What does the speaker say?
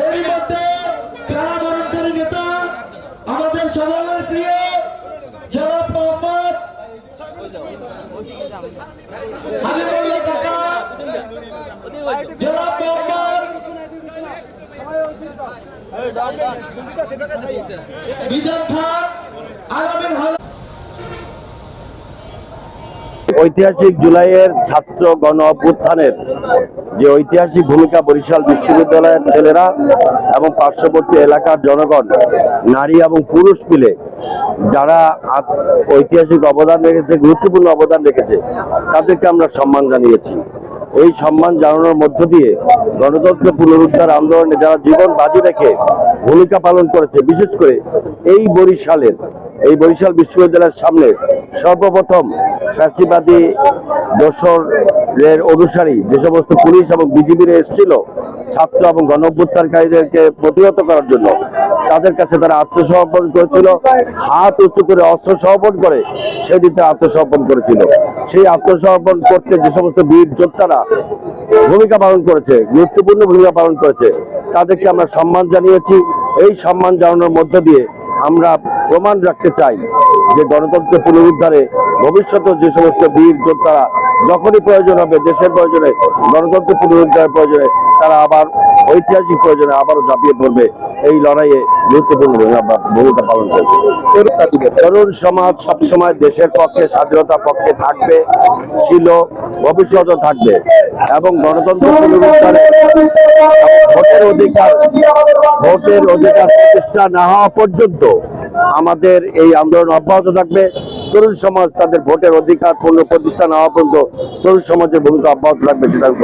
এরই মধ্যে আমাদের সবার প্রিয় জনাব মোহাম্মদ হাবিবুল্লাহ কাকা জনাব মোহাম্মদ বিজন খান আলমিন ঐতিহাসিক জুলাইয়ের ছাত্র গণ অভ্যুত্থানের যে ঐতিহাসিক ভূমিকা বরিশাল বিশ্ববিদ্যালয়ের ছেলেরা এবং পার্শ্ববর্তী এলাকার জনগণ, নারী এবং পুরুষ মিলে যারা ঐতিহাসিক অবদান রেখেছে, গুরুত্বপূর্ণ অবদান রেখেছে, তাদেরকে আমরা সম্মান জানিয়েছি। এই সম্মান জানানোর মধ্য দিয়ে গণতন্ত্র পুনরুদ্ধার আন্দোলনে যারা জীবন বাজি রেখে ভূমিকা পালন করেছে, বিশেষ করে এই বরিশালের এই বরিশাল বিশ্ববিদ্যালয়ের সামনে সর্বপ্রথম ফ্যাসিবাদী দোসরের অনুসারী যে সমস্ত পুলিশ এবং বিজিবির এসেছিল ছাত্র এবং গণভ্যুত্থানকারীদেরকে প্রতিহত করার জন্য। তাদের কাছে তারা আত্মসমর্পণ করেছিল, হাত উঁচু করে অস্ত্র সমর্পণ করে সেদিন তারা আত্মসমর্পণ করেছিল। সেই আত্মসমর্পণ করতে যে সমস্ত বীর যোদ্ধারা ভূমিকা পালন করেছে, গুরুত্বপূর্ণ ভূমিকা পালন করেছে, তাদেরকে আমরা সম্মান জানিয়েছি। এই সম্মান জানানোর মধ্য দিয়ে আমরা প্রমাণ রাখতে চাই যে গণতন্ত্র পুনরুদ্ধারে ভবিষ্যতে যে সমস্ত বীর যোদ্ধারা যখনই প্রয়োজন হবে দেশের প্রয়োজনে গণতন্ত্র পুনরুদ্ধারের প্রয়োজনে তারা আবার ঐতিহাসিক প্রয়োজনে আবারও ঝাঁপিয়ে পড়বে এই লড়াইয়ে গুরুত্বপূর্ণ ভূমিকা- পালন করবে তরুণ সমাজ সবসময় দেশের পক্ষে স্বাধীনতার পক্ষে থাকবে, ছিল, ভবিষ্যতেও থাকবে এবং গণতন্ত্র ভোটের অধিকার ভোটের অধিকার প্রতিষ্ঠা না হওয়া পর্যন্ত আমাদের এই আন্দোলন অব্যাহত থাকবে তরুণ সমাজ তাদের ভোটের অধিকার পূর্ণ প্রতিষ্ঠা না হওয়া পর্যন্ত তরুণ সমাজের ভূমিকা অব্যাহত থাকবে, সেটা আমি।